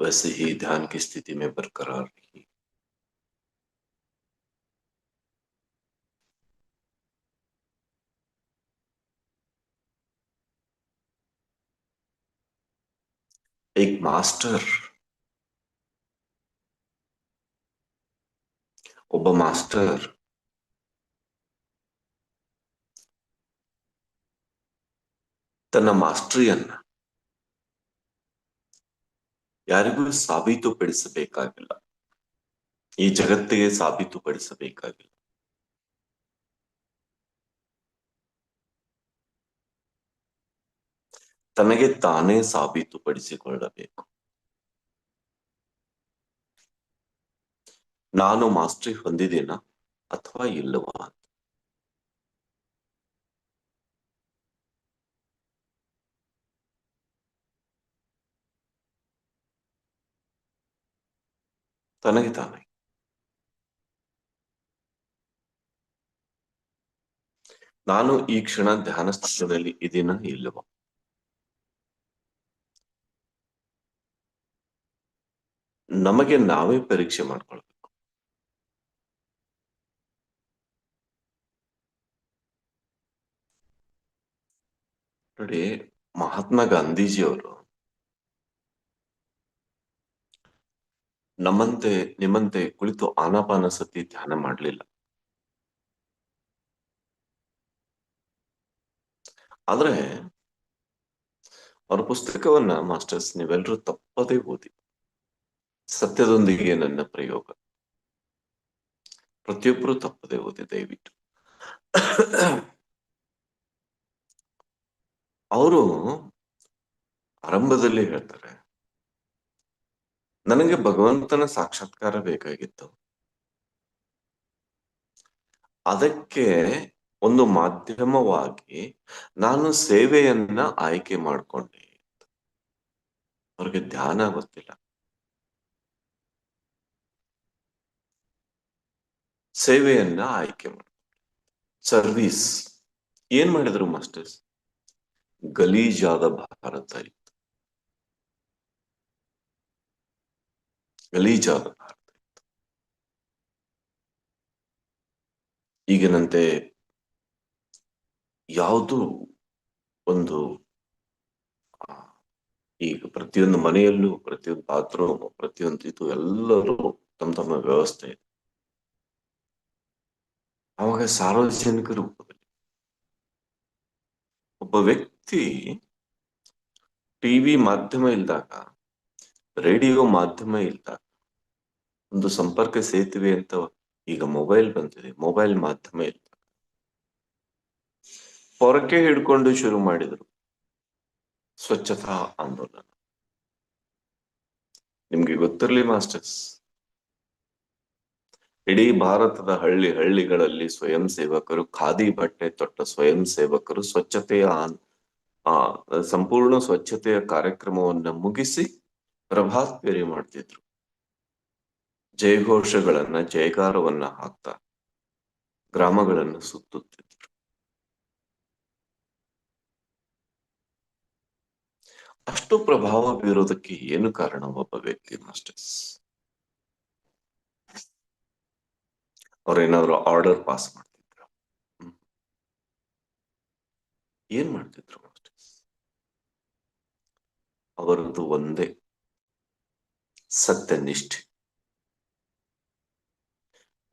वैसे ही ध्यान की स्थिति में बरकरार रहिए एक ಮಾಸ್ಟರ್ ಒಬ್ಬ ಮಾಸ್ಟರ್ ತನ್ನ ಮಾಸ್ಟರಿಯನ್ನ ಯಾರಿಗೂ ಸಾಬೀತುಪಡಿಸಬೇಕಾಗಿಲ್ಲ. ಈ ಜಗತ್ತಿಗೆ ಸಾಬೀತುಪಡಿಸಬೇಕಾಗಿಲ್ಲ. ತನಗೆ ತಾನೇ ಸಾಬೀತುಪಡಿಸಿಕೊಳ್ಳಬೇಕು. ನಾನು ಮಾಸ್ಟ್ರಿ ಹೊಂದಿದ್ದೀನ ಅಥವಾ ಇಲ್ಲವಾ? ತನಗೆ ತಾನೇ. ನಾನು ಈ ಕ್ಷಣ ಧ್ಯಾನ ಸ್ಥಾನದಲ್ಲಿ ಇದೀನ ಇಲ್ಲವೋ? ನಮಗೆ ನಾವೇ ಪರೀಕ್ಷೆ ಮಾಡ್ಕೊಳ್ಬೇಕು. ನೋಡಿ, ಮಹಾತ್ಮ ಗಾಂಧೀಜಿಯವರು ನಮ್ಮಂತೆ, ನಿಮ್ಮಂತೆ ಕುಳಿತು ಆನಾಪಾನ ಸತಿ ಧ್ಯಾನ ಮಾಡಲಿಲ್ಲ. ಆದ್ರೆ, ಅವರ ಪುಸ್ತಕವನ್ನ ಮಾಸ್ಟರ್ಸ್ ನೀವೆಲ್ಲರೂ ತಪ್ಪದೇ ಓದಿ. ಸತ್ಯದೊಂದಿಗೆ ನನ್ನ ಪ್ರಯೋಗ. ಪ್ರತಿಯೊಬ್ಬರು ತಪ್ಪದೇ ಓದಿ, ದಯವಿಟ್ಟು. ಅವರು ಆರಂಭದಲ್ಲಿ ಹೇಳ್ತಾರೆ ನನಗೆ ಭಗವಂತನ ಸಾಕ್ಷಾತ್ಕಾರ ಬೇಕಾಗಿತ್ತು. ಅದಕ್ಕೆ ಒಂದು ಮಾಧ್ಯಮವಾಗಿ ನಾನು ಸೇವೆಯನ್ನ ಆಯ್ಕೆ ಮಾಡಿಕೊಂಡೆ ಅವ್ರಿಗೆ ಧ್ಯಾನ ಗೊತ್ತಿಲ್ಲ. ಸೇವೆಯನ್ನ ಆಯ್ಕೆ ಮಾಡಿ ಸರ್ವಿಸ್ ಏನ್ ಮಾಡಿದ್ರು ಮಾಸ್ಟರ್ಸ್? ಗಲೀಜಾದ ಭಾರತ ಗಲೀಜಾದ ಈಗಿನಂತೆ ಯಾವುದು ಒಂದು ಈಗ ಪ್ರತಿಯೊಂದು ಮನೆಯಲ್ಲೂ, ಪ್ರತಿಯೊಂದು ಬಾತ್ರೂಮ್, ಪ್ರತಿಯೊಂದು ಇದು ಎಲ್ಲರೂ ತಮ್ಮ ತಮ್ಮ ವ್ಯವಸ್ಥೆ. ಇದೆ ಅವಾಗ ಸಾರ್ವಜನಿಕ ರೂಪದಲ್ಲಿ ಒಬ್ಬ ವ್ಯಕ್ತಿ ಟಿವಿ ಮಾಧ್ಯಮ ಇಲ್ದಾಗ ರೇಡಿಯೋ ಮಾಧ್ಯಮ ಇಲ್ಲ. ಒಂದು ಸಂಪರ್ಕ ಸೇತುವೆ ಅಂತ ಈಗ ಮೊಬೈಲ್ ಬಂದಿದೆ. ಮೊಬೈಲ್ ಮಾಧ್ಯಮ ಇಲ್ಲ. ಪೊರಕೆ ಹಿಡ್ಕೊಂಡು ಶುರು ಮಾಡಿದ್ರು. ಸ್ವಚ್ಛತಾ ಆಂದೋಲನ. ನಿಮ್ಗೆ ಗೊತ್ತಿರ್ಲಿ ಮಾಸ್ಟರ್ಸ್. ಇಡೀ ಭಾರತದ ಹಳ್ಳಿ ಹಳ್ಳಿಗಳಲ್ಲಿ ಸ್ವಯಂ ಸೇವಕರು, ಖಾದಿ ಬಟ್ಟೆ ತೊಟ್ಟ ಸ್ವಯಂ ಸೇವಕರು ಸ್ವಚ್ಛತೆಯ ಆ, ಸಂಪೂರ್ಣ ಸ್ವಚ್ಛತೆಯ ಕಾರ್ಯಕ್ರಮವನ್ನ ಮುಗಿಸಿ ಪ್ರಭಾತ್ ಪೇರಿ ಮಾಡ್ತಿದ್ರು. ಜಯಘೋಷಗಳನ್ನ ಜಯಕಾರವನ್ನ ಹಾಕ್ತಾ ಗ್ರಾಮಗಳನ್ನು ಸುತ್ತುತ್ತಿದ್ರು. ಅಷ್ಟು ಪ್ರಭಾವ ಬೀರೋದಕ್ಕೆ ಏನು ಕಾರಣ? ಒಬ್ಬ ವ್ಯಕ್ತಿ ಮಾಸ್ಟರ್ಸ್ ಅವ್ರೇನಾದ್ರು ಆರ್ಡರ್ ಪಾಸ್ ಮಾಡ್ತಿದ್ರು? ಏನ್ ಮಾಡ್ತಿದ್ರು ಮಾಸ್ಟರ್ಸ್ ಅವರದ್ದು ಒಂದೇ. ಸತ್ಯನಿಷ್ಠೆ.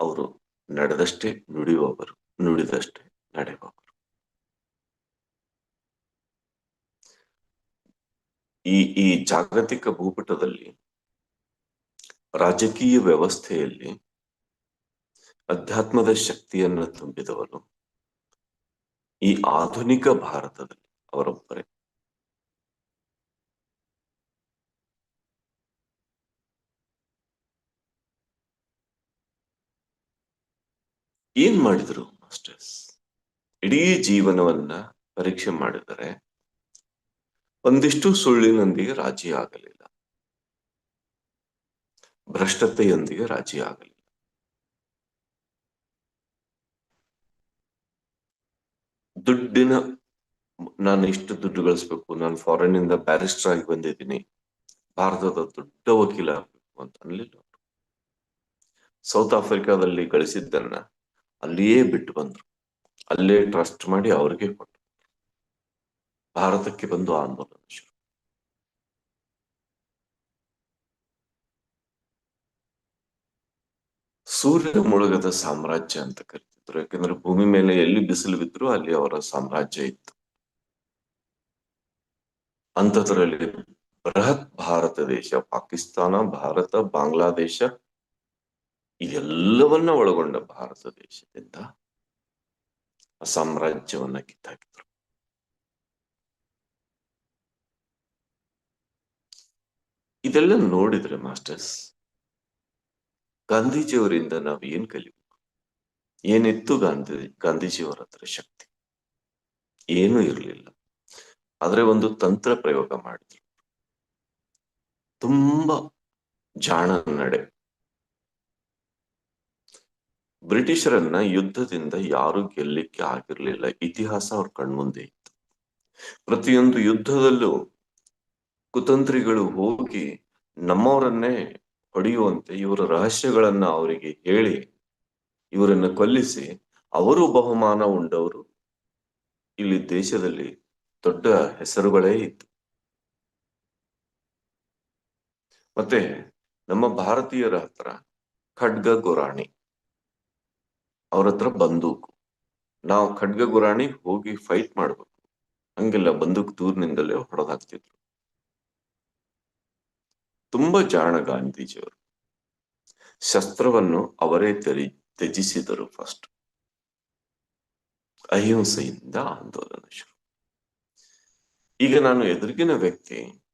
ಅವರು ನಡೆದಷ್ಟೇ ನುಡಿಯುವವರು, ನುಡಿದಷ್ಟೇ ನಡೆಯುವವರು. ಈ ಈ ಜಾಗತಿಕ ಭೂಪಟದಲ್ಲಿ ರಾಜಕೀಯ ವ್ಯವಸ್ಥೆಯಲ್ಲಿ ಅಧ್ಯಾತ್ಮದ ಶಕ್ತಿಯನ್ನು ತುಂಬಿದವರು ಈ ಆಧುನಿಕ ಭಾರತದಲ್ಲಿ ಅವರೊಬ್ಬರೇ. ಏನ್ ಮಾಡಿದ್ರು ಮಾಸ್ಟರ್ಸ್ ಇಡೀ ಜೀವನವನ್ನ ಪರೀಕ್ಷೆ ಮಾಡಿದರೆ ಒಂದಿಷ್ಟು ಸುಳ್ಳಿನೊಂದಿಗೆ ರಾಜಿ ಆಗಲಿಲ್ಲ. ಭ್ರಷ್ಟತೆಯೊಂದಿಗೆ ರಾಜಿ ಆಗಲಿಲ್ಲ. ದುಡ್ಡಿನ ನಾನು ಇಷ್ಟು ದುಡ್ಡು ಗಳಿಸ್ಬೇಕು, ನಾನು ಫಾರಿನ್ ಇಂದ ಬ್ಯಾರಿಸ್ಟರ್ ಆಗಿ ಬಂದಿದ್ದೀನಿ, ಭಾರತದ ದೊಡ್ಡ ವಕೀಲ ಆಗ್ಬೇಕು ಅಂತ ಅನ್ಲಿಲ್ಲ ಸೌತ್ ಆಫ್ರಿಕಾದಲ್ಲಿ ಗಳಿಸಿದ್ದನ್ನ ಅಲ್ಲಿಯೇ ಬಿಟ್ಟು ಬಂದ್ರು. ಅಲ್ಲೇ ಟ್ರಸ್ಟ್ ಮಾಡಿ ಅವ್ರಿಗೆ ಕೊಟ್ಟರು ಭಾರತಕ್ಕೆ ಬಂದು ಆಂದೋಲನ ಶುರು. ಸೂರ್ಯ ಮುಳುಗದ ಸಾಮ್ರಾಜ್ಯ ಅಂತ ಕರಿತಿದ್ರು. ಯಾಕಂದ್ರೆ ಭೂಮಿ ಮೇಲೆ ಎಲ್ಲಿ ಬಿಸಿಲು ಬಿದ್ರು ಅಲ್ಲಿ ಅವರ ಸಾಮ್ರಾಜ್ಯ ಇತ್ತು. ಅಂಥದ್ರಲ್ಲಿ ಬೃಹತ್ ಭಾರತ ದೇಶ, ಪಾಕಿಸ್ತಾನ, ಭಾರತ, ಬಾಂಗ್ಲಾದೇಶ ಇದೆಲ್ಲವನ್ನ ಒಳಗೊಂಡ ಭಾರತ ದೇಶದಿಂದ ಸಾಮ್ರಾಜ್ಯವನ್ನ ಕಿತ್ತಾಕಿದ್ರು. ಇದೆಲ್ಲ ನೋಡಿದ್ರೆ ಮಾಸ್ಟರ್ಸ್, ಗಾಂಧೀಜಿಯವರಿಂದ ನಾವು ಏನ್ ಕಲಿಬೇಕು? ಏನಿತ್ತು ಗಾಂಧಿ, ಗಾಂಧೀಜಿಯವರ ಹತ್ರ ಶಕ್ತಿ? ಏನೂ ಇರಲಿಲ್ಲ. ಆದ್ರೆ ಒಂದು ತಂತ್ರ ಪ್ರಯೋಗ ಮಾಡಿದ್ರು. ತುಂಬಾ ಜಾಣ ನಡೆ. ಬ್ರಿಟಿಷರನ್ನ ಯುದ್ಧದಿಂದ ಯಾರು ಗೆಲ್ಲಿಕ್ಕೆ ಆಗಿರ್ಲಿಲ್ಲ. ಇತಿಹಾಸ ಅವ್ರ ಕಣ್ಮುಂದೆ ಇತ್ತು. ಪ್ರತಿಯೊಂದು ಯುದ್ಧದಲ್ಲೂ ಕುತಂತ್ರಿಗಳು ಹೋಗಿ ನಮ್ಮವರನ್ನೇ ಹೊಡೆಯುವಂತೆ ಇವರ ರಹಸ್ಯಗಳನ್ನ ಅವರಿಗೆ ಹೇಳಿ, ಇವರನ್ನ ಕೊಲ್ಲಿಸಿ ಅವರು ಬಹುಮಾನ ಉಂಡವರು. ಇಲ್ಲಿ ದೇಶದಲ್ಲಿ ದೊಡ್ಡ ಹೆಸರುಗಳೇ ಇತ್ತು. ಮತ್ತೆ ನಮ್ಮ ಭಾರತೀಯರ ಹತ್ರ ಖಡ್ಗ ಗುರಾಣಿ. ಅವ್ರ ಹತ್ರ ಬಂದೂಕು. ನಾವು ಖಡ್ಗ ಗುರಾಣಿ ಹೋಗಿ ಫೈಟ್ ಮಾಡ್ಬೇಕು. ಹಂಗೆಲ್ಲ ಬಂದೂಕ್ ದೂರ್ನಿಂದಲೇ ಹೊಡೆದಾಕ್ತಿದ್ರು ತುಂಬಾ ಜಾಣ ಗಾಂಧೀಜಿಯವರು. ಶಸ್ತ್ರವನ್ನು ಅವರೇ ತೆರಿ, ತ್ಯಜಿಸಿದರು ಫಸ್ಟ್ ಅಹಿಂಸೆಯಿಂದ ಆಂದೋಲನ ಶುರು. ಈಗ ನಾನು ಎದುರಿಗಿನ ವ್ಯಕ್ತಿ.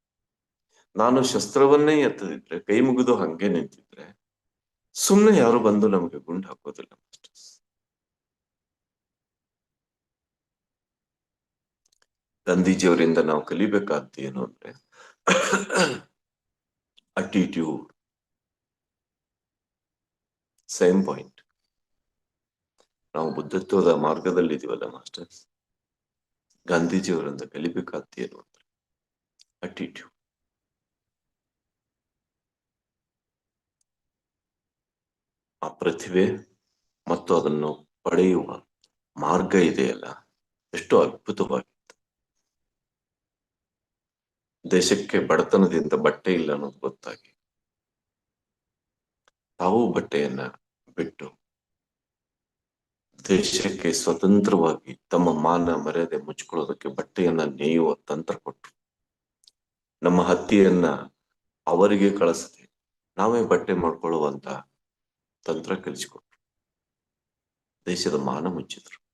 ನಾನು ಶಸ್ತ್ರವನ್ನೇ ಎತ್ತದಿದ್ರೆ, ಕೈ ಮುಗಿದು ಹಂಗೆ ನಿಂತಿದ್ರೆ ಸುಮ್ಮನೆ ಯಾರು ಬಂದು ನಮಗೆ ಗುಂಡು ಹಾಕೋದಿಲ್ಲ. ಗಾಂಧೀಜಿಯವರಿಂದ ನಾವು ಕಲಿಬೇಕಾದ್ದು ಏನು ಅಂದ್ರೆ ಅಟಿಟ್ಯೂಡ್ ಸೇಮ್ ಪಾಯಿಂಟ್ ನಾವು ಬುದ್ಧತ್ವದ ಮಾರ್ಗದಲ್ಲಿ ಇದೀವಲ್ಲ ಮಾಸ್ಟರ್ಸ್ ಗಾಂಧೀಜಿಯವರಿಂದ ಕಲಿಬೇಕಾದ್ದು ಏನು ಅಂದ್ರೆ ಅಟಿಟ್ಯೂಡ್ ಆ ಪ್ರತಿಭೆ ಮತ್ತು ಅದನ್ನು ಪಡೆಯುವ ಮಾರ್ಗ ಇದೆಯಲ್ಲ, ಎಷ್ಟು ಅದ್ಭುತವಾಗಿತ್ತು ದೇಶಕ್ಕೆ ಬಡತನದಿಂದ ಬಟ್ಟೆ ಇಲ್ಲ ಅನ್ನೋದು ಗೊತ್ತಾಗಿ. ತಾವು ಬಟ್ಟೆಯನ್ನ ಬಿಟ್ಟು ದೇಶಕ್ಕೆ ಸ್ವತಂತ್ರವಾಗಿ ತಮ್ಮ ಮಾನ ಮರ್ಯಾದೆ ಮುಚ್ಕೊಳ್ಳೋದಕ್ಕೆ ಬಟ್ಟೆಯನ್ನ ನೇಯುವ ತಂತ್ರ ಕೊಟ್ಟರು ನಮ್ಮ ಹತ್ತಿಯನ್ನ ಅವರಿಗೆ ಕಳಿಸದೆ ನಾವೇ ಬಟ್ಟೆ ಮಾಡ್ಕೊಳ್ಳುವಂತ ತಂತ್ರ ಕಲಿಸಿಕೊಟ್ರು. ದೇಶದ ಮಾನ ಮುಚ್ಚಿದ್ರು.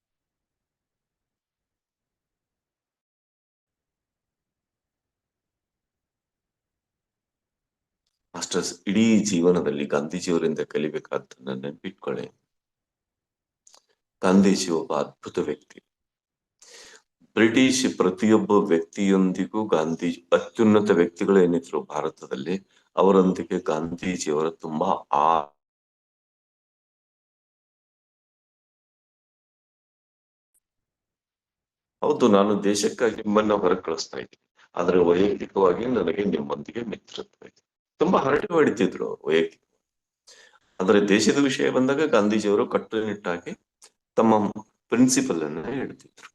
ಮಾಸ್ಟರ್ಸ್ ಇಡೀ ಜೀವನದಲ್ಲಿ ಗಾಂಧೀಜಿಯವರಿಂದ ಕಲಿಬೇಕಾದ್ದನ್ನ ನೆನ್ಪಿಟ್ಕೊಳ್ಳಿ. ಗಾಂಧೀಜಿ ಒಬ್ಬ ಅದ್ಭುತ ವ್ಯಕ್ತಿ. ಬ್ರಿಟಿಷ್ ಪ್ರತಿಯೊಬ್ಬ ವ್ಯಕ್ತಿಯೊಂದಿಗೂ ಗಾಂಧೀಜಿ, ಅತ್ಯುನ್ನತ ವ್ಯಕ್ತಿಗಳು ಏನಿದ್ರು ಭಾರತದಲ್ಲಿ, ಅವರೊಂದಿಗೆ ಗಾಂಧೀಜಿಯವರ ತುಂಬಾ ಆ ಹೌದು, ನಾನು ದೇಶಕ್ಕಾಗಿ ನಿಮ್ಮನ್ನ ಹೊರಗೆ ಕಳಿಸ್ತಾ ಇದ್ದೀನಿ. ಆದ್ರೆ ವೈಯಕ್ತಿಕವಾಗಿ ನನಗೆ ನಿಮ್ಮೊಂದಿಗೆ ಮಿತ್ರತ್ವ ಇದೆ. ತುಂಬಾ ಹರಟೆ ಹೊಡಿತಿದ್ರು ವೈಯಕ್ತಿಕ ಆದ್ರೆ ದೇಶದ ವಿಷಯ ಬಂದಾಗ ಗಾಂಧೀಜಿಯವರು ಕಟ್ಟುನಿಟ್ಟಾಗಿ ತಮ್ಮ ಪ್ರಿನ್ಸಿಪಲ್ ಅನ್ನ ಹೇಳ್ತಿದ್ರು.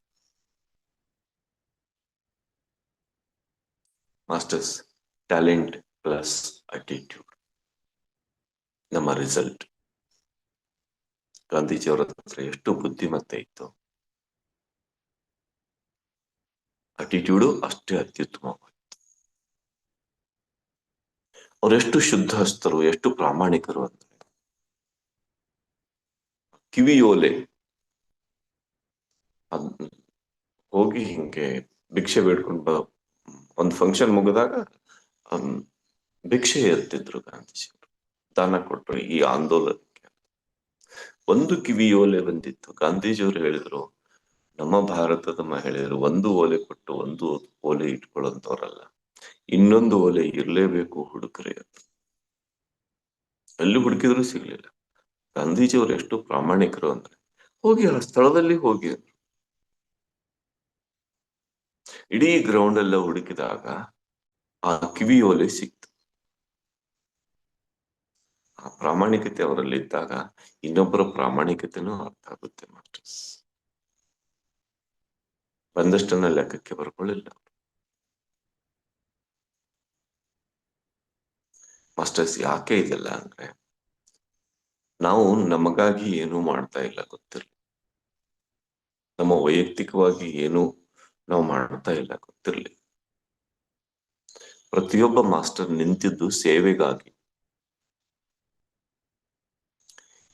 ಮಾಸ್ಟರ್ಸ್ ಟ್ಯಾಲೆಂಟ್ ಪ್ಲಸ್ ಅಟಿಟ್ಯೂಡ್ ನಮ್ಮ ರಿಸಲ್ಟ್ ಗಾಂಧೀಜಿಯವರ ಹತ್ರ ಎಷ್ಟು ಬುದ್ಧಿಮತ್ತೆ ಇತ್ತು. ಅಟಿಟ್ಯೂಡು ಅಷ್ಟೇ ಅತ್ಯುತ್ತಮವಾಗಿತ್ತು ಅವರೆಷ್ಟು ಶುದ್ಧ ಹಸ್ತರು ಎಷ್ಟು ಪ್ರಾಮಾಣಿಕರು ಅಂತ ಕಿವಿಯೋಲೆ ಅದ್ ಹೋಗಿ ಹಿಂಗೆ ಭಿಕ್ಷೆ ಬೇಡ್ಕೊಂಡು ಬ ಒಂದು ಫಂಕ್ಷನ್ ಮುಗಿದಾಗ ಭಿಕ್ಷೆ ಎತ್ತಿದ್ರು ಗಾಂಧೀಜಿಯವರು ದಾನ ಕೊಟ್ರು ಈ ಆಂದೋಲನಕ್ಕೆ ಒಂದು ಕಿವಿಯೋಲೆ ಬಂದಿತ್ತು. ಗಾಂಧೀಜಿಯವರು ಹೇಳಿದ್ರು, ನಮ್ಮ ಭಾರತದ ಮಹಿಳೆಯರು ಒಂದು ಓಲೆ ಕೊಟ್ಟು ಒಂದು ಓಲೆ ಇಟ್ಕೊಳ್ಳೋಂಥವ್ರಲ್ಲ ಇನ್ನೊಂದು ಒಲೆ ಇರಲೇಬೇಕು ಹುಡುಕರೆ ಅಂತ. ಅಲ್ಲಿ ಹುಡುಕಿದ್ರು ಸಿಗ್ಲಿಲ್ಲ. ಗಾಂಧೀಜಿಯವರು ಎಷ್ಟು ಪ್ರಾಮಾಣಿಕರು ಅಂದ್ರೆ, ಹೋಗಿ ಆ ಸ್ಥಳದಲ್ಲಿ ಹೋಗಿ. ಅಂದ್ರು. ಇಡೀ ಗ್ರೌಂಡ್ ಎಲ್ಲ ಹುಡುಕಿದಾಗ ಆ ಕಿವಿ ಒಲೆ ಸಿಕ್ತು. ಆ ಪ್ರಾಮಾಣಿಕತೆ ಅವರಲ್ಲಿ ಇದ್ದಾಗ ಇನ್ನೊಬ್ಬರ ಪ್ರಾಮಾಣಿಕತೆನೂ ಅರ್ಥ ಆಗುತ್ತೆ ಮಾಸ್ಟರ್ಸ್. ಬಂದಷ್ಟನ್ನ ಲೆಕ್ಕಕ್ಕೆ ಬರ್ಕೊಳ್ಳಿಲ್ಲ. ಮಾಸ್ಟರ್ಸ್ ಯಾಕೆ ಇದೆಲ್ಲ ಅಂದ್ರೆ ನಾವು ನಮಗಾಗಿ ಏನೂ ಮಾಡ್ತಾ ಇಲ್ಲ ಗೊತ್ತಿರಲಿ ನಮ್ಮ ವೈಯಕ್ತಿಕವಾಗಿ ಏನು ನಾವು ಮಾಡ್ತಾ ಇಲ್ಲ ಗೊತ್ತಿರಲಿ. ಪ್ರತಿಯೊಬ್ಬ ಮಾಸ್ಟರ್ ನಿಂತಿದ್ದು ಸೇವೆಗಾಗಿ.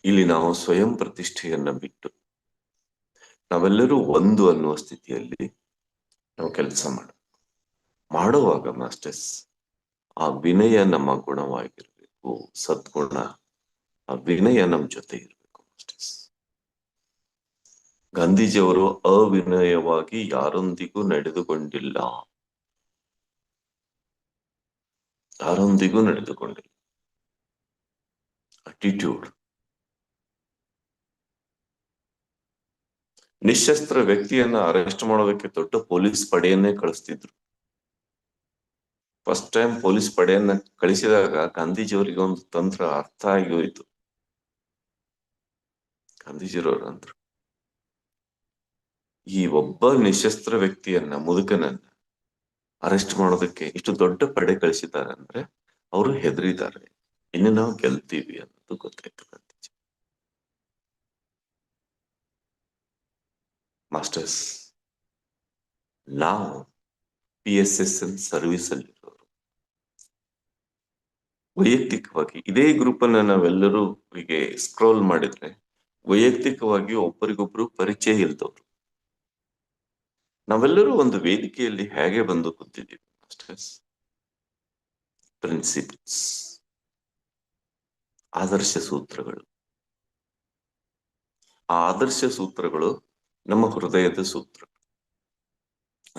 ಇಲ್ಲಿ ನಾವು ಸ್ವಯಂ ಪ್ರತಿಷ್ಠೆಯನ್ನ ಬಿಟ್ಟು ನಾವೆಲ್ಲರೂ ಒಂದು ಅನ್ನುವ ಸ್ಥಿತಿಯಲ್ಲಿ ನಾವು ಕೆಲಸ ಮಾಡ, ಮಾಡುವಾಗ ಮಾಸ್ಟರ್ಸ್ ಆ ವಿನಯ ನಮ್ಮ ಗುಣವಾಗಿರಬೇಕು, ಸದ್ಗುಣ ಆ ವಿನಯ ನಮ್ಮ ಜೊತೆ ಇರಬೇಕು ಅಷ್ಟೇ. ಗಾಂಧೀಜಿಯವರು ಅವಿನಯವಾಗಿ ಯಾರೊಂದಿಗೂ ನಡೆದುಕೊಂಡಿಲ್ಲ. ಯಾರೊಂದಿಗೂ ನಡೆದುಕೊಂಡಿಲ್ಲ. ಅಟಿಟ್ಯೂಡ್ ನಿಶಸ್ತ್ರ ವ್ಯಕ್ತಿಯನ್ನ ಅರೆಸ್ಟ್ ಮಾಡೋದಕ್ಕೆ ದೊಡ್ಡ ಪೊಲೀಸ್ ಪಡೆಯನ್ನೇ ಕಳಿಸ್ತಿದ್ರು. ಫಸ್ಟ್ ಟೈಮ್ ಪೊಲೀಸ್ ಪಡೆಯನ್ನ ಕಳಿಸಿದಾಗ ಗಾಂಧೀಜಿಯವರಿಗೆ ಒಂದು ತಂತ್ರ ಅರ್ಥ ಆಗಿ ಹೋಯಿತು. ಗಾಂಧೀಜಿರವ್ರು ಅಂದ್ರು ಈ ಒಬ್ಬ ನಿಶಸ್ತ್ರ ವ್ಯಕ್ತಿಯನ್ನ, ಮುದುಕನನ್ನ ಅರೆಸ್ಟ್ ಮಾಡೋದಕ್ಕೆ ಇಷ್ಟು ದೊಡ್ಡ ಪಡೆ ಕಳಿಸಿದ್ದಾರೆ ಅಂದ್ರೆ ಅವರು ಹೆದರಿದ್ದಾರೆ. ಇನ್ನು ನಾವು ಗೆಲ್ತೀವಿ ಅನ್ನೋದು ಗೊತ್ತಾಯ್ತು ಗಾಂಧೀಜಿ. ಮಾಸ್ಟರ್ಸ್, ನಾವು P S S N service ಅಲ್ಲಿರೋರು ವೈಯಕ್ತಿಕವಾಗಿ, ಇದೇ ಗ್ರೂಪ್ ಅನ್ನ ನಾವೆಲ್ಲರೂ ಹೀಗೆ ಸ್ಕ್ರೋಲ್ ಮಾಡಿದ್ರೆ, ವೈಯಕ್ತಿಕವಾಗಿ ಒಬ್ಬರಿಗೊಬ್ರು ಪರಿಚಯ ಇಲ್ದವ್ರು. ನಾವೆಲ್ಲರೂ ಒಂದು ವೇದಿಕೆಯಲ್ಲಿ ಹೇಗೆ ಬಂದು ಕೂತಿದ್ದೀವಿ ಮಾಸ್ಟರ್ಸ್ ಪ್ರಿನ್ಸಿಪಲ್ಸ್ ಆದರ್ಶ ಸೂತ್ರಗಳು. ಆ ಆದರ್ಶ ಸೂತ್ರಗಳು ನಮ್ಮ ಹೃದಯದ ಸೂತ್ರ.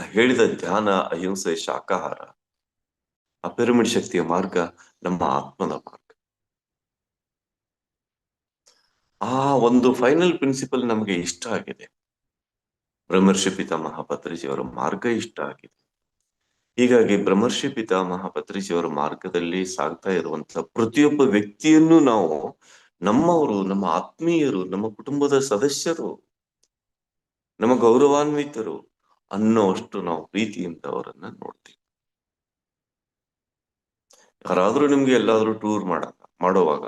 ಹೇಳಿದ ಧ್ಯಾನ ಅಹಿಂಸೆ ಶಾಖಾಹಾರ ಆ ಪಿರಮಿಡ್ ಶಕ್ತಿಯ ಮಾರ್ಗ ನಮ್ಮ ಆತ್ಮದ ಮಾರ್ಗ ಆ ಒಂದು ಫೈನಲ್ ಪ್ರಿನ್ಸಿಪಲ್ ನಮಗೆ ಇಷ್ಟ ಆಗಿದೆ. ಬ್ರಹ್ಮರ್ಷಿ ಪಿತಾಮಹ ಪತ್ರಿಜಿಯವರ ಮಾರ್ಗ ಇಷ್ಟ ಆಗಿದೆ. ಹೀಗಾಗಿ ಬ್ರಹ್ಮರ್ಷಿ ಪಿತಾಮಹ ಪತ್ರಿಜಿಯವರ ಮಾರ್ಗದಲ್ಲಿ ಸಾಗ್ತಾ ಇರುವಂತಹ ಪ್ರತಿಯೊಬ್ಬ ವ್ಯಕ್ತಿಯನ್ನು ನಾವು ನಮ್ಮವರು, ನಮ್ಮ ಆತ್ಮೀಯರು, ನಮ್ಮ ಕುಟುಂಬದ ಸದಸ್ಯರು, ನಮ್ಮ ಗೌರವಾನ್ವಿತರು ಅನ್ನೋಷ್ಟು ನಾವು ಪ್ರೀತಿಯಿಂದ ಅವರನ್ನ ನೋಡ್ತೀವಿ. ಯಾರಾದ್ರೂ ನಿಮ್ಗೆ ಎಲ್ಲಾದ್ರೂ ಟೂರ್ ಮಾಡ, ಮಾಡುವಾಗ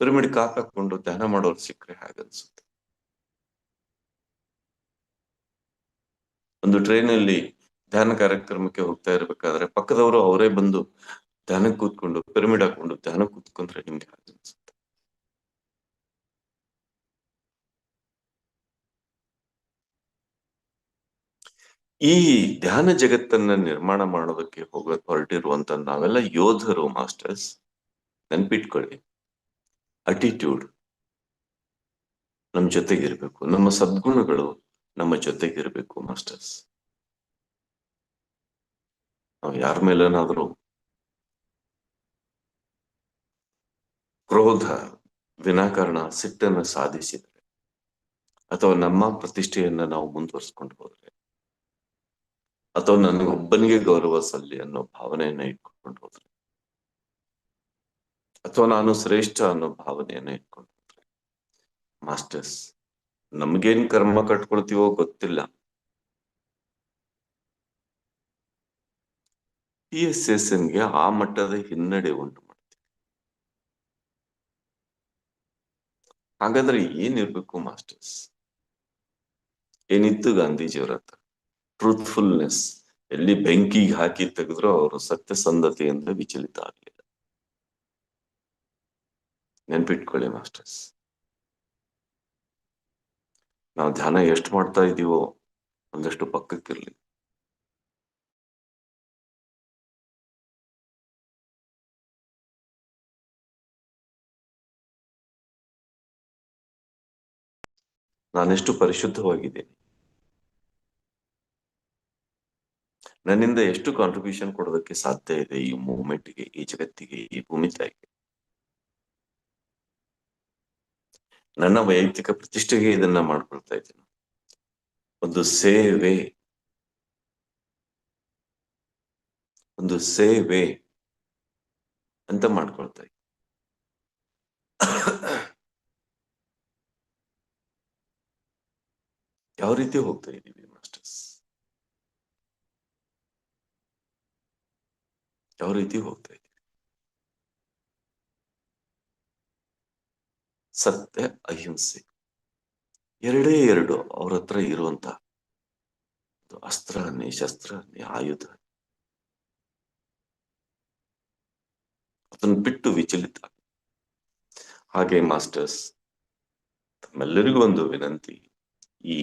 ಪಿರಮಿಡ್ ಕಾಕ್ ಹಾಕೊಂಡು ಧ್ಯಾನ ಮಾಡೋರು ಸಿಕ್ಕರೆ ಹಾಗನ್ಸುತ್ತೆ ಒಂದು ಟ್ರೈನಲ್ಲಿ ಧ್ಯಾನ ಕಾರ್ಯಕ್ರಮಕ್ಕೆ ಹೋಗ್ತಾ ಇರ್ಬೇಕಾದ್ರೆ ಪಕ್ಕದವರು ಅವರೇ ಬಂದು ಧ್ಯಾನಕ್ಕೆ ಕೂತ್ಕೊಂಡು ಪಿರಮಿಡ್ ಹಾಕೊಂಡು ಧ್ಯಾನ ಕೂತ್ಕೊಂಡ್ರೆ ನಿಮ್ಗೆ ಹಾಗನ್ಸುತ್ತೆ ಈ ಧ್ಯಾನ ಜಗತ್ತನ್ನ ನಿರ್ಮಾಣ ಮಾಡೋದಕ್ಕೆ ಹೋಗ, ಹೊರಟಿರುವಂತ ನಾವೆಲ್ಲ ಯೋಧರು, ಮಾಸ್ಟರ್ಸ್. ನೆನ್ಪಿಟ್ಕೊಳ್ಳಿ. ಅಟಿಟ್ಯೂಡ್ ನಮ್ಮ ಜೊತೆಗಿರ್ಬೇಕು. ನಮ್ಮ ಸದ್ಗುಣಗಳು ನಮ್ಮ ಜೊತೆಗಿರ್ಬೇಕು, ಮಾಸ್ಟರ್ಸ್. ನಾವು ಯಾರ ಮೇಲೇನಾದ್ರೂ ಕ್ರೋಧ, ವಿನಾಕಾರಣ ಸಿಟ್ಟನ್ನು ಸಾಧಿಸಿದ್ರೆ ಅಥವಾ ನಮ್ಮ ಪ್ರತಿಷ್ಠೆಯನ್ನ ನಾವು ಮುಂದುವರ್ಸ್ಕೊಂಡು ಹೋದ್ರೆ ಅಥವಾ ನನಗೊಬ್ಬನಿಗೆ ಗೌರವ ಸಲ್ಲಿ ಅನ್ನೋ ಭಾವನೆಯನ್ನ ಇಟ್ಕೊಂಡು ಹೋದ್ರೆ, ಅಥವಾ ನಾನು ಶ್ರೇಷ್ಠ ಅನ್ನೋ ಭಾವನೆಯನ್ನ ಇಟ್ಕೊಂಡು ಹೋದ್ರೆ, ಮಾಸ್ಟರ್ಸ್, ನಮ್ಗೇನ್ ಕರ್ಮ ಕಟ್ಕೊಳ್ತೀವೋ ಗೊತ್ತಿಲ್ಲ. ಪಿ ಎಸ್ ಎಸ್ ಎನ್ಗೆ ಆ ಮಟ್ಟದ ಹಿನ್ನಡೆ ಉಂಟು ಮಾಡ್ತೀವಿ. ಹಾಗಾದ್ರೆ ಏನಿರ್ಬೇಕು ಮಾಸ್ಟರ್ಸ್? ಏನಿತ್ತು ಗಾಂಧೀಜಿಯವರ ಹತ್ರ? ಟ್ರೂತ್ಫುಲ್ನೆಸ್ ಎಲ್ಲಿ ಬೆಂಕಿಗೆ ಹಾಕಿ ತೆಗೆದ್ರು ಅವರು ಸತ್ಯಸಂಧತೆಯಿಂದ ವಿಚಲಿತ ಆಗಲಿಲ್ಲ. ನೆನ್ಪಿಟ್ಕೊಳ್ಳಿ ಮಾಸ್ಟರ್ಸ್. ನಾವು ಧ್ಯಾನ ಎಷ್ಟು ಮಾಡ್ತಾ ಇದೀವೋ ಒಂದಷ್ಟು ಪಕ್ಕಕ್ಕಿರ್ಲಿ. ನಾನೆಷ್ಟು ಪರಿಶುದ್ಧವಾಗಿದ್ದೇನೆ. ನನ್ನಿಂದ ಎಷ್ಟು ಕಾಂಟ್ರಿಬ್ಯೂಷನ್ ಕೊಡೋದಕ್ಕೆ ಸಾಧ್ಯ ಇದೆ ಈ ಮೂವ್ಮೆಂಟ್ಗೆ ಈ ಜಗತ್ತಿಗೆ, ಈ ಭೂಮಿ ತಾಯಿಗೆ? ನನ್ನ ವೈಯಕ್ತಿಕ ಪ್ರತಿಷ್ಠೆಗೆ ಇದನ್ನ ಮಾಡ್ಕೊಳ್ತಾ ಇದ್ದೀನಿ. ಒಂದು ಸೇವೆ. ಒಂದು ಸೇವೆ ಅಂತ ಮಾಡ್ಕೊಳ್ತಾ ಇದ್ದೀನಿ. ಯಾವ ರೀತಿ ಹೋಗ್ತಾ ಇದ್ದೀವಿ ಮಾಸ್ಟರ್ಸ್ ಯಾವ ರೀತಿ ಹೋಗ್ತಾ ಇದ್ದೀವಿ ಸತ್ಯ, ಅಹಿಂಸೆ. ಎರಡೇ ಎರಡು ಅವ್ರ ಹತ್ರ ಇರುವಂತ ಅಸ್ತ್ರ ಶಸ್ತ್ರ ಆಯುಧ. ಅದನ್ನು ಬಿಟ್ಟು ವಿಚಲಿತ. ಹಾಗೆ ಮಾಸ್ಟರ್ಸ್, ತಮ್ಮೆಲ್ಲರಿಗೂ ಒಂದು ವಿನಂತಿ ಈ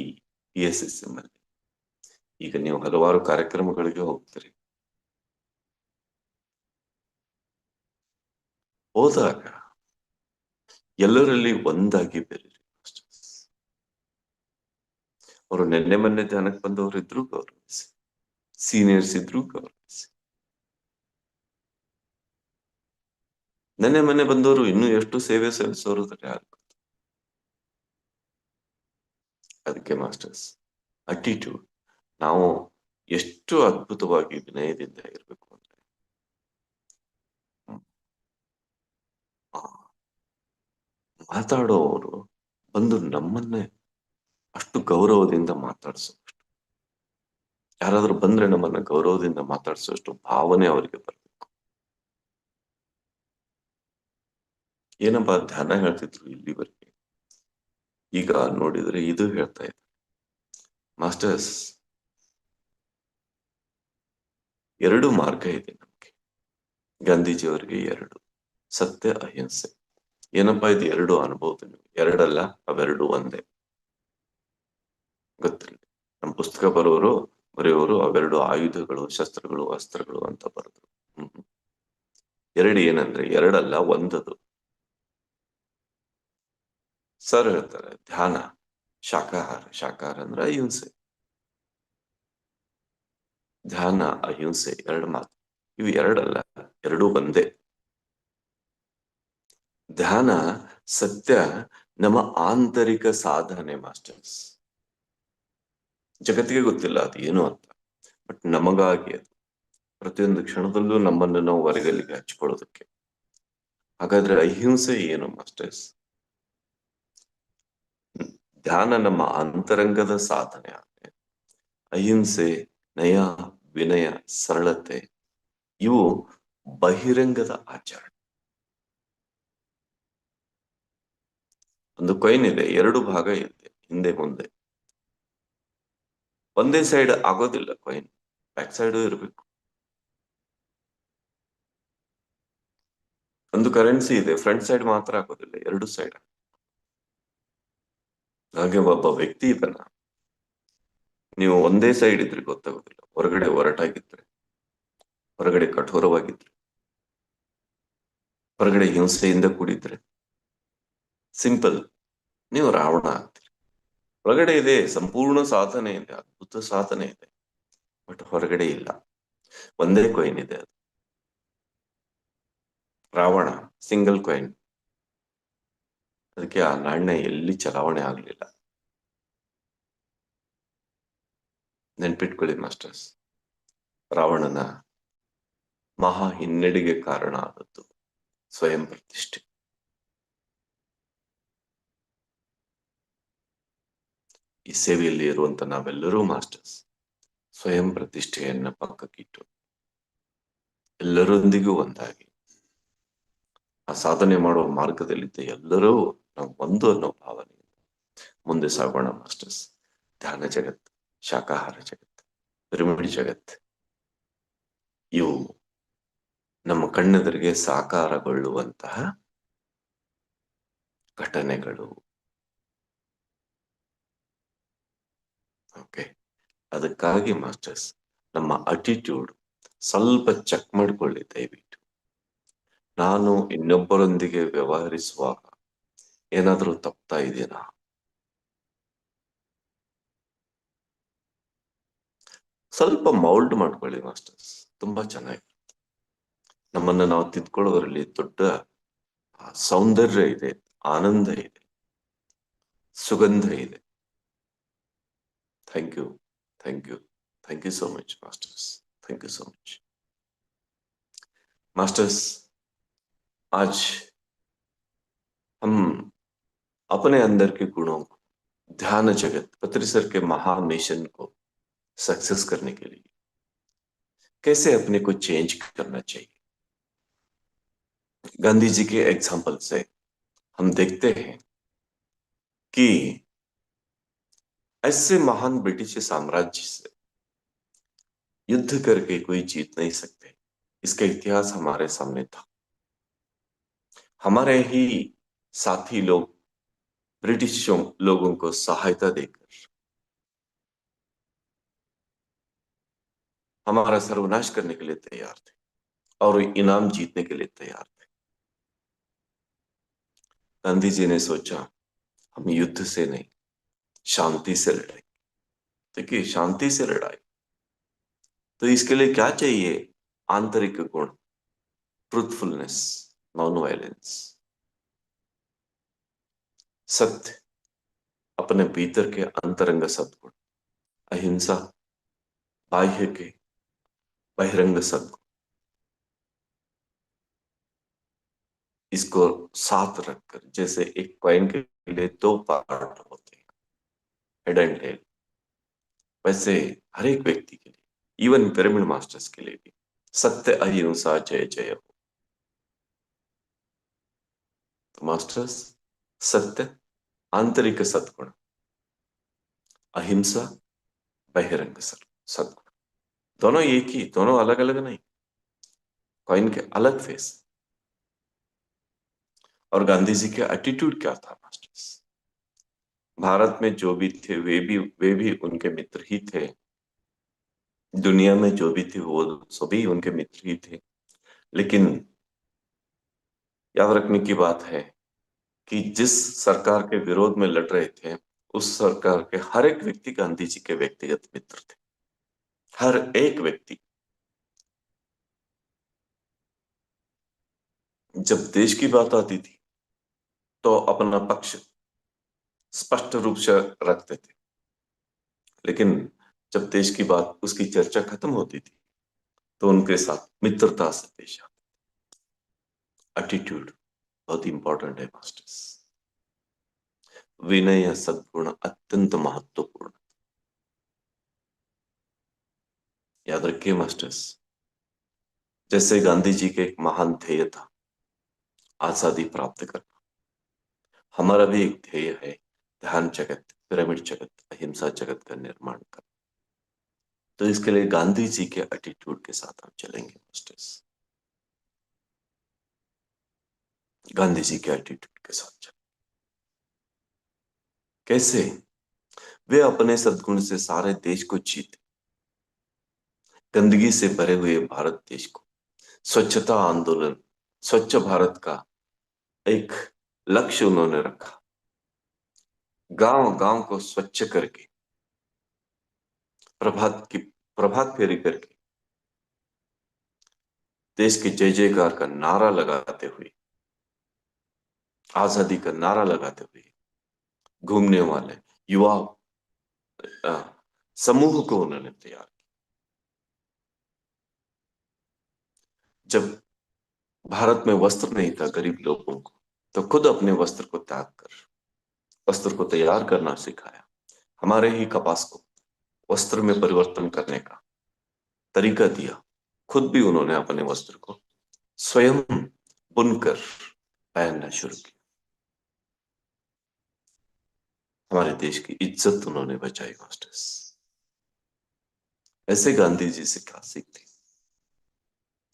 ಪಿ ಎಸ್ ಎಸ್ ಎಂ ಅಲ್ಲಿ. ಈಗ ನೀವು ಹಲವಾರು ಕಾರ್ಯಕ್ರಮಗಳಿಗೆ ಹೋಗ್ತೀರಿ. ಹೋದಾಗ ಎಲ್ಲರಲ್ಲಿ ಒಂದಾಗಿ ಬೆರೀರಿ ಅವರು ನಿನ್ನೆ ಮೊನ್ನೆ ಧ್ಯಾನಕ್ಕೆ ಬಂದವರು ಇದ್ರು ಗೌರವಿಸಿ, ಸೀನಿಯರ್ಸ್ ಇದ್ರು ಗೌರವಿಸಿ. ನೆನ್ನೆ ಮೊನ್ನೆ ಬಂದವರು ಇನ್ನೂ ಎಷ್ಟು ಸೇವೆ ಸಲ್ಲಿಸೋರು ಯಾರು ಅದಕ್ಕೆ ಮಾಸ್ಟರ್ಸ್ ಅಟಿಟ್ಯೂಡ್ ನಾವು ಎಷ್ಟು ಅದ್ಭುತವಾಗಿ ವಿನಯದಿಂದ ಇರಬೇಕು ಅಂದ್ರೆ ಆ, ಮಾತಾಡೋರು ಬಂದು ನಮ್ಮನ್ನೇ ಅಷ್ಟು ಗೌರವದಿಂದ ಮಾತಾಡ್ಸೋಷ್ಟು ಯಾರಾದ್ರೂ ಬಂದ್ರೆ ನಮ್ಮನ್ನ ಗೌರವದಿಂದ ಮಾತಾಡ್ಸೋಷ್ಟು ಭಾವನೆ ಅವರಿಗೆ ಬರಬೇಕು. ಏನಪ್ಪಾ ಧ್ಯಾನ ಹೇಳ್ತಿದ್ರು ಇಲ್ಲಿವರೆಗೆ? ಈಗ ನೋಡಿದ್ರೆ ಇದು ಹೇಳ್ತಾ ಇದೆ ಮಾಸ್ಟರ್ಸ್, ಎರಡು ಮಾರ್ಗ ಇದೆ ನಮ್ಗೆ. ಗಾಂಧೀಜಿಯವರಿಗೆ ಎರಡು. ಸತ್ಯ ಅಹಿಂಸೆ. ಏನಪ್ಪಾ ಇದು ಎರಡು ಅನುಭವದ ಎರಡಲ್ಲ, ಅವೆರಡು ಒಂದೇ. ಗೊತ್ತಿರಲಿ ನಮ್ಮ ಪುಸ್ತಕ ಬರೋರು ಬರೆಯೋರು ಅವೆರಡು ಆಯುಧಗಳು, ಶಸ್ತ್ರಗಳು, ಅಸ್ತ್ರಗಳು ಅಂತ ಬರೆದ್ರು. ಹ್ಮ್. ಎರಡು ಏನಂದ್ರೆ, ಎರಡಲ್ಲ, ಒಂದದು. ಸರ್ ಹೇಳ್ತಾರೆ, ಧ್ಯಾನ ಶಾಖಾಹಾರ ಶಾಖಾಹಾರ ಅಂದ್ರೆ ಅಹಿಂಸೆ. ಧ್ಯಾನ, ಅಹಿಂಸೆ, ಎರಡು ಮಾತು ಇವು ಎರಡಲ್ಲ, ಎರಡು ಒಂದೇ. ಧ್ಯಾನ, ಸತ್ಯ, ನಮ್ಮ ಆಂತರಿಕ ಸಾಧನೆ, ಮಾಸ್ಟರ್ಸ್. ಜಗತ್ತಿಗೆ ಗೊತ್ತಿಲ್ಲ ಅದು ಏನು ಅಂತ, ಬಟ್ ನಮಗಾಗಿ ಅದು. ಪ್ರತಿಯೊಂದು ಕ್ಷಣದಲ್ಲೂ ನಮ್ಮನ್ನು ನಾವು ಹೊರಗಲ್ಲಿಗೆ ಹಚ್ಕೊಳ್ಳೋದಕ್ಕೆ. ಹಾಗಾದ್ರೆ ಅಹಿಂಸೆ ಏನು, ಮಾಸ್ಟರ್ಸ್? ಧ್ಯಾನ ನಮ್ಮ ಅಂತರಂಗದ ಸಾಧನೆ ಆಗಿದೆ ಅಹಿಂಸೆ, ನಯ, ವಿನಯ, ಸರಳತೆ, ಇವು ಬಹಿರಂಗದ ಆಚರಣೆ. ಒಂದು ಕೊಯ್ನ್ ಇದೆ, ಎರಡು ಭಾಗ ಇದೆ ಹಿಂದೆ ಮುಂದೆ. ಒಂದೇ ಸೈಡ್ ಆಗೋದಿಲ್ಲ ಕೊಯ್ನ್ ಬ್ಯಾಕ್ ಸೈಡ್ ಇರಬೇಕು. ಒಂದು ಕರೆನ್ಸಿ ಇದೆ ಫ್ರಂಟ್ ಸೈಡ್ ಮಾತ್ರ ಆಗೋದಿಲ್ಲ, ಎರಡು ಸೈಡ್ ಹಾಗೆ ಒಬ್ಬ ವ್ಯಕ್ತಿ ಇದನ್ನ ನೀವು ಒಂದೇ ಸೈಡ್ ಇದ್ರೆ ಗೊತ್ತಾಗೋದಿಲ್ಲ, ಹೊರಗಡೆ ಒರಟಾಗಿದ್ರೆ, ಹೊರಗಡೆ ಕಠೋರವಾಗಿದ್ರೆ, ಹೊರಗಡೆ ಹಿಂಸೆಯಿಂದ ಕೂಡಿದ್ರೆ. ಸಿಂಪಲ್ ನೀವು ರಾವಣ ಆಗ್ತೀರಿ ಒಳಗಡೆ ಇದೆ, ಸಂಪೂರ್ಣ ಸಾಧನೆ ಇದೆ, ಅದ್ಭುತ ಸಾಧನೆ ಇದೆ. ಬಟ್ ಹೊರಗಡೆ ಇಲ್ಲ. ಒಂದೇ ಕಾಯಿನ್ ಇದೆ ಅದು. ರಾವಣ ಸಿಂಗಲ್ ಕಾಯಿನ್ ಅದಕ್ಕೆ ಆ ನಾಣ್ಯ ಎಲ್ಲಿ ಚಲಾವಣೆ ಆಗ್ಲಿಲ್ಲ. ನೆನ್ಪಿಟ್ಕೊಳ್ಳಿ ಮಾಸ್ಟರ್ಸ್. ರಾವಣನ ಮಹಾ ಹಿನ್ನಡೆಗೆ ಕಾರಣ ಆದದ್ದು ಸ್ವಯಂ ಪ್ರತಿಷ್ಠೆ. ಈ ಸೇವೆಯಲ್ಲಿ ಇರುವಂತ ನಾವೆಲ್ಲರೂ ಮಾಸ್ಟರ್ಸ್. ಸ್ವಯಂ ಪ್ರತಿಷ್ಠೆಯನ್ನ ಪಕ್ಕಕ್ಕಿಟ್ಟು ಎಲ್ಲರೊಂದಿಗೂ ಒಂದಾಗಿ ಆ ಸಾಧನೆ ಮಾಡುವ ಮಾರ್ಗದಲ್ಲಿದ್ದ ಎಲ್ಲರೂ ನಾವು ಒಂದು ಅನ್ನೋ ಭಾವನೆಯಿಂದ ಮುಂದೆ ಸಾಗೋಣ ಮಾಸ್ಟರ್ಸ್. ಧ್ಯಾನ ಜಗತ್, ಶಾಖಾಹಾರ ಜಗತ್ ಪಿರಮಿಡ್ ಜಗತ್. ಇವು ನಮ್ಮ ಕಣ್ಣೆದುರಿಗೆ ಸಾಕಾರಗೊಳ್ಳುವಂತಹ ಘಟನೆಗಳು ಓಕೆ? ಅದಕ್ಕಾಗಿ ಮಾಸ್ಟರ್ಸ್, ನಮ್ಮ ಅಟಿಟ್ಯೂಡ್ ಸ್ವಲ್ಪ ಚೆಕ್ ಮಾಡ್ಕೊಳ್ಳಿ ದಯವಿಟ್ಟು. ನಾನು ಇನ್ನೊಬ್ಬರೊಂದಿಗೆ ವ್ಯವಹರಿಸುವಾಗ ಏನಾದರೂ ತಪ್ತಾ ಇದೆಯಾ? ಸ್ವಲ್ಪ ಮೌಲ್ಡ್ ಮಾಡ್ಕೊಳ್ಳಿ ಮಾಸ್ಟರ್ಸ್, ತುಂಬಾ ಚೆನ್ನಾಗಿ ನಮ್ಮನ್ನ ನಾವು ತಿದ್ಕೊಳ್ಳೋದ್ರಲ್ಲಿ ದೊಡ್ಡ ಸೌಂದರ್ಯ ಇದೆ, ಆನಂದ ಇದೆ, ಸುಗಂಧ ಇದೆ. Thank you. Thank you. Thank you so much, Masters. Thank you so much. Masters आज हम अपने अंदर के गुणों को ध्यान जगत पत्रिसर के महामिशन को सक्सेस करने के लिए कैसे अपने को चेंज करना चाहिए गांधी जी के एग्ज़ाम्पल से हम देखते हैं कि ऐसे महान ब्रिटिश साम्राज्य से युद्ध करके कोई जीत नहीं सकते। इसका इतिहास हमारे सामने था। हमारे ही साथी लोग ब्रिटिशों, लोगों को सहायता देकर हमारा सर्वनाश करने के लिए तैयार थे और इनाम जीतने के लिए तैयार थे। गांधी जी ने सोचा, हम युद्ध से नहीं शांति से लड़ाई। देखिए, शांति से लड़ाई। तो इसके लिए क्या चाहिए? आंतरिक गुण ट्रूथफुलनेस नॉन वायलेंस सत्य, अपने भीतर के अंतरंग सद्गुण, अहिंसा, बाह्य के बहिरंग सद्गुण। इसको साथ रखकर, जैसे एक कॉइन के लिए दो पार्ट हेड एंड टेल वैसे हर एक व्यक्ति के लिए इवन पिरामिड मास्टर्स के लिए भी, सत्य, अहिंसा, जय जय हो। तो मास्टर्स सत्य, आंतरिक सद्गुण, अहिंसा, बहिरंग सद्गुण। दोनों एक ही, दोनों अलग अलग नहीं। कॉइन के अलग फेस और गांधी जी के एटीट्यूड क्या था मास्टर्स भारत में जो भी थे, वे भी वे भी उनके मित्र ही थे। दुनिया में जो भी थे, वो सभी उनके मित्र ही थे। लेकिन याद रखने की बात है कि जिस सरकार के विरोध में लड़ रहे थे, उस सरकार के हर एक व्यक्ति गांधी जी के व्यक्तिगत मित्र थे। हर एक व्यक्ति। जब देश की बात आती थी तो अपना पक्ष स्पष्ट रूप से रखते थे। लेकिन जब देश की बात, उसकी चर्चा खत्म होती थी तो उनके साथ मित्रता से पेश आते एटीट्यूड बहुत इंपॉर्टेंट है मास्टर्स विनय सद्गुण अत्यंत महत्वपूर्ण। याद रखिए मास्टर्स जैसे गांधी जी के एक महान ध्येय था, आज़ादी प्राप्त करना। हमारा भी एक ध्येय है ध्यान जगत पिरामिड जगत अहिंसा जगत का निर्माण कर। तो इसके लिए गांधी जी के एटीट्यूड के साथ हम चलेंगे मास्टर्स गांधी जी के एटीट्यूड के साथ चलें कैसे? वे अपने सदगुण से सारे देश को जीते। गंदगी से भरे हुए भारत देश को स्वच्छता आंदोलन, स्वच्छ भारत का एक लक्ष्य उन्होंने रखा। गाँव गाँव को स्वच्छ करके, प्रभात की, प्रभात फेरी करके, देश के जय जयकार का नारा लगाते हुए, आज़ादी का नारा लगाते हुए, घूमने वाले युवा समूह को उन्होंने तैयार किया। जब भारत में वस्त्र नहीं था गरीब लोगों को तो खुद अपने वस्त्र को त्याग कर वस्त्र को तैयार करना सिखाया। हमारे ही कपास को वस्त्र में परिवर्तन करने का तरीका दिया। खुद भी उन्होंने अपने वस्त्र को स्वयं बुनकर पहनना शुरू किया। हमारे देश की इज़्ज़त उन्होंने बचाई, मास्टर्स। ऐसे गांधी जी से क्या सीखते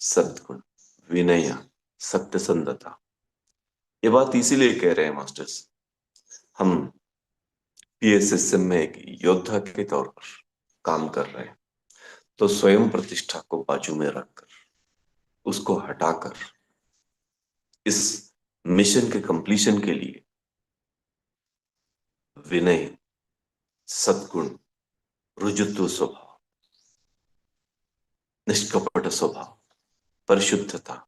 सदगुण, विनय, सत्यसंधता। ये बात इसीलिए कह रहे हैं, मास्टर्स हम पीएसएसएम में एक योद्धा के तौर पर काम कर रहे हैं तो स्वयं प्रतिष्ठा को बाजू में रखकर, उसको हटाकर, इस मिशन के कंप्लीशन के लिए विनय, सद्गुण रुजुत्व स्वभाव, निष्कपट स्वभाव, परिशुद्धता,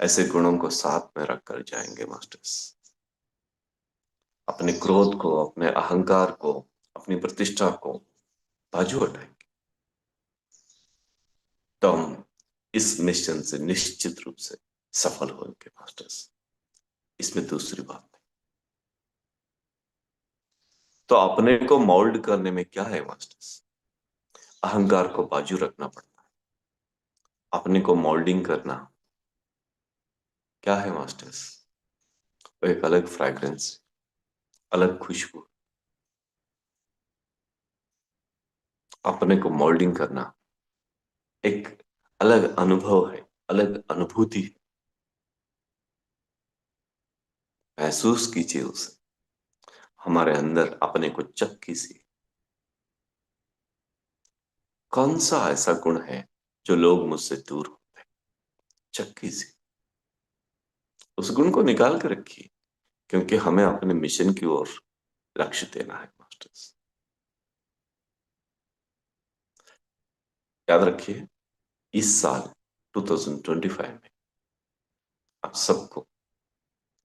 ऐसे गुणों को साथ में रखकर जाएँगे मास्टर्स। अपने क्रोध को, अपने अहंकार को, अपनी प्रतिष्ठा को बाजू हटाएँगे। तो हम इस मिशन से निश्चित रूप से सफल होंगे, मास्टर्स। इसमें दूसरी बात नहीं। तो अपने को मोल्ड करने में क्या है, मास्टर्स? अहंकार को बाजू रखना पड़ता है। अपने को मोल्डिंग करना। क्या है, मास्टर्स? एक अलग फ्रैग्रेंस अलग खुशबू अपने को मोल्डिंग करना एक अलग अनुभव है, अलग अनुभूति है। महसूस कीजिए उसे। हमारे अंदर अपने को चक कीजिए। कौन सा ऐसा गुण है जो लोग मुझसे दूर होते हैं? चक उस गुण को निकाल कर रखिए। क्योंकि हमें अपने मिशन की ओर लक्ष्य देना है मास्टर्स याद रखिए, इस साल 2025 में आप सबको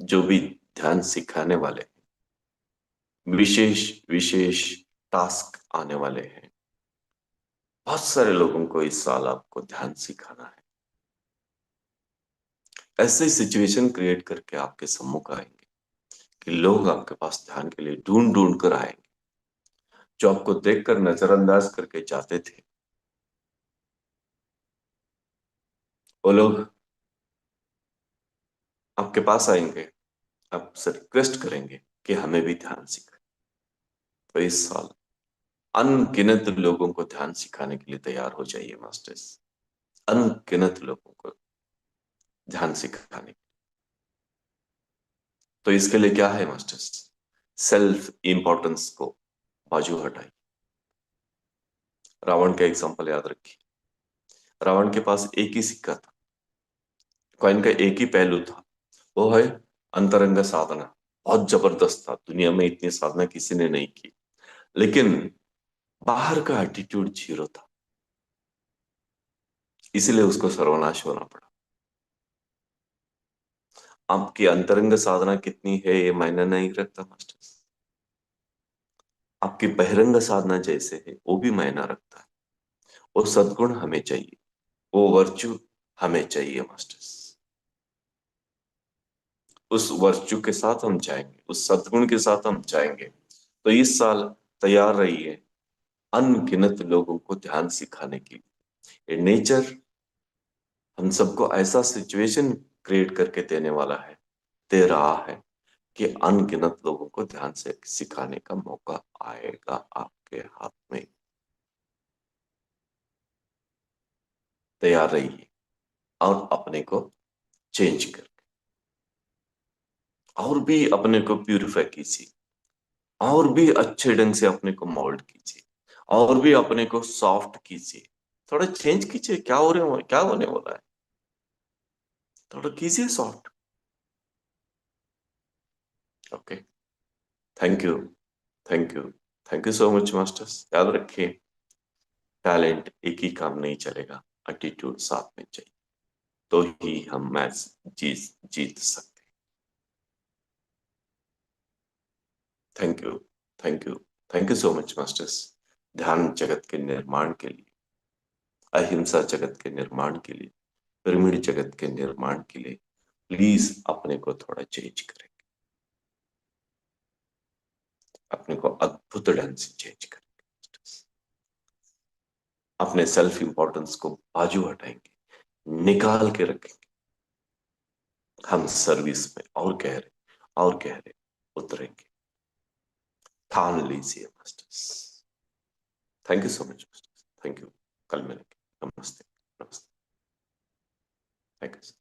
जो भी ध्यान सिखाने वाले हैं, विशेष विशेष टास्क आने वाले हैं, बहुत सारे लोगों को इस साल आपको ध्यान सिखाना है। ऐसे सिचुएशन क्रिएट करके आपके सम्मुख आएँगे। कि लोग आपके पास ध्यान के लिए ढूंढ ढूंढ कर आएँगे। जो आपको देखकर नजरअंदाज करके जाते थे। वो लोग आपके पास आएँगे। आपसे रिक्वेस्ट करेंगे कि हमें भी ध्यान सिखाए। तो इस साल अनगिनत लोगों को ध्यान सिखाने के लिए तैयार हो जाइए मास्टर्स। अनगिनत लोगों को ध्यान सिखाने तो इसके लिए क्या है, मास्टर्स? सेल्फ इंपॉर्टेंस को बाजू हटाइए। रावण का एग्जांपल याद रखिए। रावण के पास एक ही सिक्का था। कॉइन का एक ही पहलू था। वो है अंतरंग साधना। बहुत ज़बरदस्त था। दुनिया में इतनी साधना किसी ने नहीं की। लेकिन बाहर का एटीट्यूड ज़ीरो था। इसलिए उसको सर्वनाश होना पड़ा। आपकी अंतरंग साधना कितनी है, ये मायने नहीं रखता, मास्टर्स। आपकी बहिरंग साधना जैसे है, वो भी मायना रखता है। वो सदगुण हमें चाहिए, वो वर्चू हमें चाहिए, मास्टर्स। उस वर्चू के साथ हम जाएँगे, उस सदगुण के साथ हम जाएँगे। तो इस साल तैयार रहिए, अनगिनत लोगों को ध्यान सिखाने के लिए। नेचर, हम सबको ऐसा सिचुएशन क्रिएट करके देने वाला है। दे रहा है कि अनगिनत लोगों को ध्यान से सिखाने का मौका आएगा आपके हाथ में। तैयार रहिए और अपने को चेंज करके। और भी अपने को प्यूरिफाई कीजिए। और भी अच्छे ढंग से अपने को मोल्ड कीजिए। और भी अपने को सॉफ्ट कीजिए। थोड़ा चेंज कीजिए, क्या हो रहे हो, क्या होने वाला है? थोड़ा कीजिए soft. Okay thank you thank you thank you so much masters याद रखिए टैलेंट एक ही काम नहीं चलेगा एटीट्यूड साथ में चाहिए। तो ही हम मैच जीत जीत सकते thank you thank you thank you so much masters ध्यान जगत के निर्माण के लिए, अहिंसा जगत के निर्माण के लिए पिरामिड जगत के निर्माण के लिए प्लीज़ अपने को थोड़ा चेंज करेंगे अपने को अद्भुत ढंग से चेंज करेंगे अपने सेल्फ इंपॉर्टेंस को बाजू हटाएँगे, निकाल के रखेंगे। हम सर्विस में और गहरे और गहरे उतरेंगे। ठान लीजिए masters thank you so much masters thank you कल मिलेंगे। नमस्ते नमस्ते। Thanks.